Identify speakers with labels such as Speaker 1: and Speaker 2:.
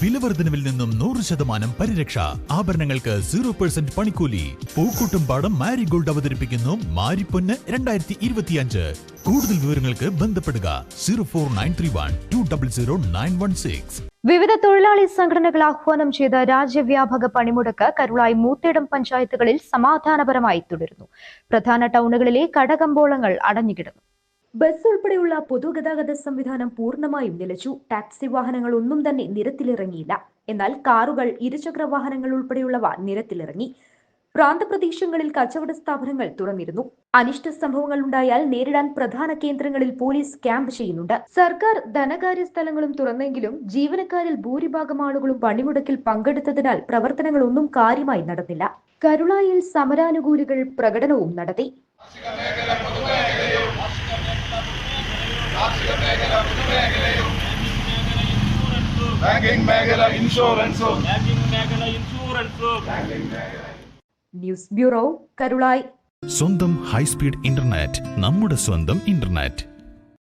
Speaker 1: വിലവർദ്ധനവിൽ നിന്നും നൂറ് ശതമാനം പരിരക്ഷ. ആഭരണങ്ങൾക്ക് സീറോ പെർസെന്റ് പണിക്കൂലി. പൂക്കൂട്ടും പാടം മാരിഗോൾഡ് അവതരിപ്പിക്കുന്നു മാരിപ്പൊന്ന് രണ്ടായിരത്തി ഇരുപത്തിയഞ്ച് കൂടുതൽ വിവരങ്ങൾക്ക് ബന്ധപ്പെടുക zero four nine three one two double zero nine one six.
Speaker 2: വിവിധ തൊഴിലാളി സംഘടനകൾ ആഹ്വാനം ചെയ്ത രാജ്യവ്യാപക പണിമുടക്ക് കരുളായി മൂത്തേടം പഞ്ചായത്തുകളിൽ സമാധാനപരമായി തുടരുന്നു. പ്രധാന ടൗണുകളിലെ കടകമ്പോളങ്ങൾ അടഞ്ഞുകിടന്നു. ബസ് ഉൾപ്പെടെയുള്ള പൊതുഗതാഗത സംവിധാനം പൂർണമായും നിലച്ചു. ടാക്സി വാഹനങ്ങൾ ഒന്നും തന്നെ നിരത്തിലിറങ്ങിയില്ല. എന്നാൽ കാറുകൾ ഇരുചക്ര വാഹനങ്ങൾ ഉൾപ്പെടെയുള്ളവ നിരത്തിലിറങ്ങി. പ്രാന്തപ്രദേശങ്ങളിൽ കച്ചവട സ്ഥാപനങ്ങൾ തുറന്നിരുന്നു. അനിഷ്ട സംഭവങ്ങൾ ഉണ്ടായാൽ നേരിടാൻ പ്രധാന കേന്ദ്രങ്ങളിൽ പോലീസ് ക്യാമ്പ് ചെയ്യുന്നുണ്ട്. സർക്കാർ ധനകാര്യ സ്ഥലങ്ങളും തുറന്നെങ്കിലും ജീവനക്കാരിൽ ഭൂരിഭാഗം ആളുകളും പണിമുടക്കിൽ പങ്കെടുത്തതിനാൽ പ്രവർത്തനങ്ങളൊന്നും കാര്യമായി നടന്നില്ല. കരുളായിൽ സമരാനുകൂലികൾ പ്രകടനവും നടത്തി.
Speaker 3: ബാങ്കിംഗ് മേഖല ഇൻഷുറൻസും.
Speaker 4: ബാങ്കിംഗ് മേഖല ഇൻഷുറൻസും.
Speaker 2: News bureau Karulai.
Speaker 1: സ്വന്തം ഹൈസ്പീഡ് ഇന്റർനെറ്റ് നമ്മുടെ സ്വന്തം ഇന്റർനെറ്റ്.